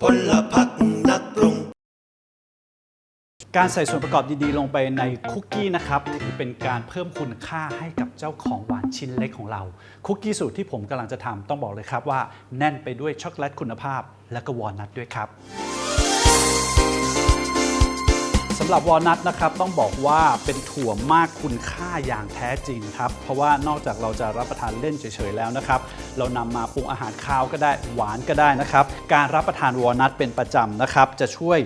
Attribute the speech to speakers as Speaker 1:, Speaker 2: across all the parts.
Speaker 1: พลพักนักปรุง
Speaker 2: การใส่ส่วนประกอบดีๆ ลงไปในคุกกี้นะครับถือเป็นการเพิ่มคุณค่าให้กับเจ้าของหวานชิ้นเล็กของเรา คุกกี้สูตรที่ผมกำลังจะทำต้องบอกเลยครับว่าแน่นไปด้วยช็อกโกแลตคุณภาพ และก็วอลนัทด้วยครับ หรับวอลนัทนะครับต้องบอกว่าเป็นถั่วมากคุณค่าอย่างแท้จริงครับ เพราะว่านอกจากเราจะรับประทานเล่นเฉยๆแล้วนะครับ เรานำมาปรุงอาหารคาวก็ได้หวานก็ได้นะครับ การรับประทานวอลนัทเป็นประจำนะครับ จะช่วย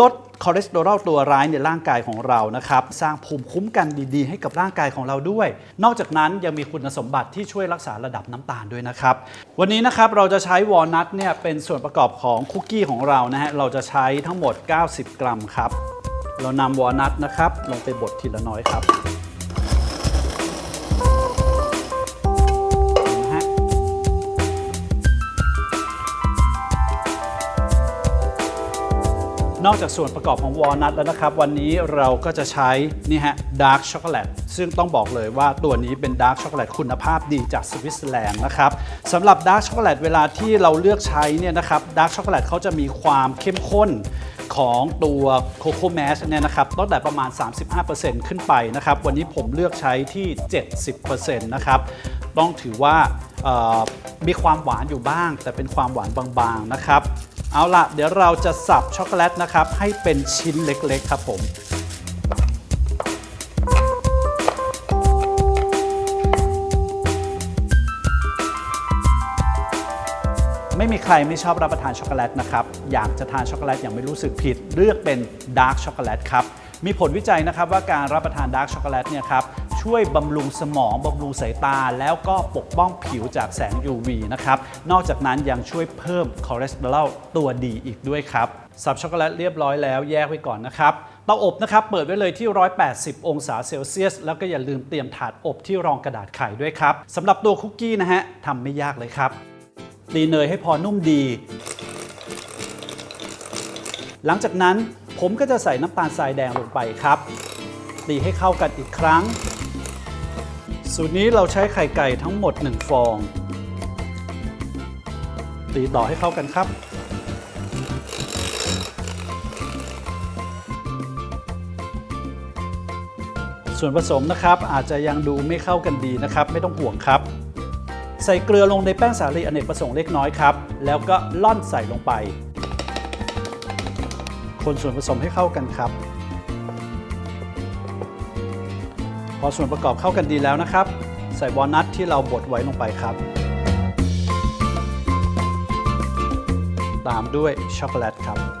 Speaker 2: ลดคอเลสเตอรอลตัวร้ายในร่างกายของเรานะครับ สร้างภูมิคุ้มกันดีๆ ให้กับร่างกายของเราด้วย นอกจากนั้นยังมีคุณสมบัติที่ช่วยรักษาระดับน้ำตาลด้วยนะครับ วันนี้นะครับเราจะใช้วอลนัทเนี่ยเป็นส่วนประกอบของคุกกี้ของเรานะฮะเราจะใช้ทั้งหมด 90 กรัมครับ เรานำวอลนัทนะครับ ลงไปบดทีละน้อยครับนอกจากส่วนประกอบของวอลนัทแล้วนะครับ วันนี้เราก็จะใช้นี่ฮะดาร์กช็อกโกแลตซึ่งต้องบอกเลยว่าตัวนี้เป็นดาร์กช็อกโกแลตคุณภาพดีจากสวิตเซอร์แลนด์นะครับสำหรับดาร์กช็อกโกแลตเวลาที่เราเลือกใช้เนี่ยนะครับดาร์กช็อกโกแลตเขาจะมีความเข้มข้น ของตัวโคโค่แมสเนี่ยนะครับตั้งแต่ประมาณ 35%ขึ้นไปนะครับ วันนี้ผมเลือกใช้ที่ 70%นะครับต้องถือว่ามีความหวานอยู่บ้าง แต่เป็นความหวานบางๆนะครับ เอาละเดี๋ยวเราจะสับช็อกโกแลตนะครับ ให้เป็นชิ้นเล็กๆครับผม ใครไม่ชอบรับประทานช็อกโกแลตนะครับ อยากจะทานช็อกโกแลตอย่างไม่รู้สึกผิด เลือกเป็นดาร์กช็อกโกแลตครับ มีผลวิจัยนะครับว่าการรับประทานดาร์กช็อกโกแลตเนี่ยครับช่วยบำรุงสมอง บำรุงสายตา แล้วก็ปกป้องผิวจากแสง UV นะครับ นอกจากนั้นยังช่วยเพิ่มคอเลสเตอรอลตัวดีอีกด้วยครับ สับช็อกโกแลตเรียบร้อยแล้วแยกไว้ก่อนนะครับเตาอบนะครับเปิดไว้เลยที่ 180 องศาเซลเซียส แล้วก็อย่าลืมเตรียมถาดอบที่รองกระดาษไข่ด้วยครับสำหรับตัวคุกกี้นะฮะทำไม่ยากเลยครับ ตีเนยให้พอนุ่มดี หลังจากนั้นผมก็จะใส่น้ำตาลทรายแดงลงไปครับ ตีให้เข้ากันอีกครั้ง สูตรนี้เราใช้ไข่ไก่ทั้งหมด 1 ฟอง ตีต่อให้เข้ากันครับ ส่วนผสมนะครับอาจจะยังดูไม่เข้ากันดีนะครับ ไม่ต้องห่วงครับ ใส่เกลือลงในแป้งสาลีอเนกประสงค์เล็กน้อยครับ แล้วก็ล่อนใส่ลงไป คนส่วนผสมให้เข้ากันครับ พอส่วนประกอบเข้ากันดีแล้วนะครับ ใส่วอลนัทที่เราบดไว้ลงไปครับ ตามด้วยช็อกโกแลตครับ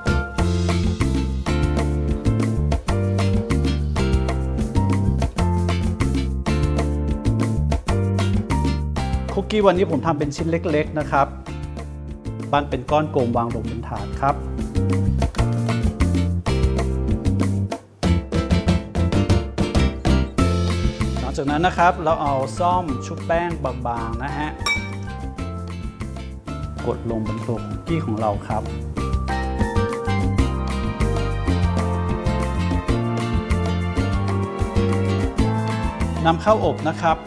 Speaker 2: กี้วันนี้ผมทำเป็นชิ้นเล็ก ๆ นะครับปั้นเป็นก้อนกลมวางลงบนถาดครับ หลังจากนั้นนะครับเราเอาซ่อมชุบแป้งบางๆนะฮะ กดลงบนตัวคุกกี้ของเราครับนำเข้าอบนะครับ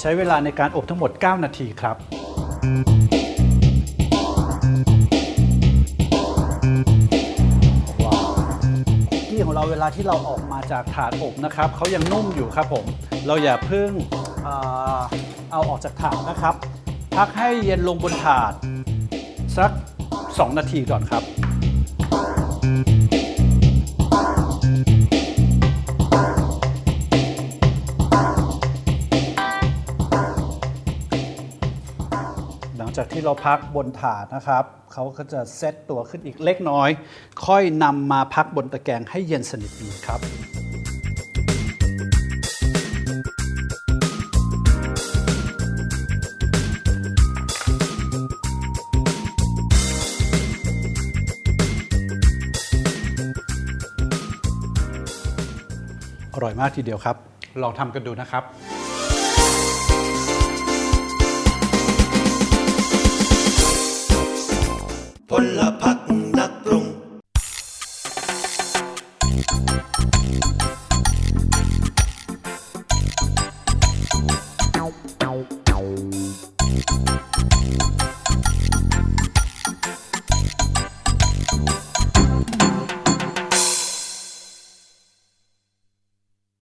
Speaker 2: ใช้เวลาในการอบทั้งหมด 9 นาทีครับว้าวคุกกี้ของเราเวลาที่เราออกมาจากถาดอบนะครับเขายังนุ่มอยู่ครับผม เราอย่าเพิ่งเอ่อเอาออกจากถาดนะครับ พักให้เย็นลงบนถาดสัก 2 นาทีก่อนครับ จากที่เราพักบนถาดนะครับ เขาก็จะเซตตัวขึ้นอีกเล็กน้อย ค่อยนำมาพักบนตะแกรงให้เย็นสนิทอีครับอร่อยมากทีเดียวครับ ลองทำกันดูนะครับ
Speaker 1: พลพักนัก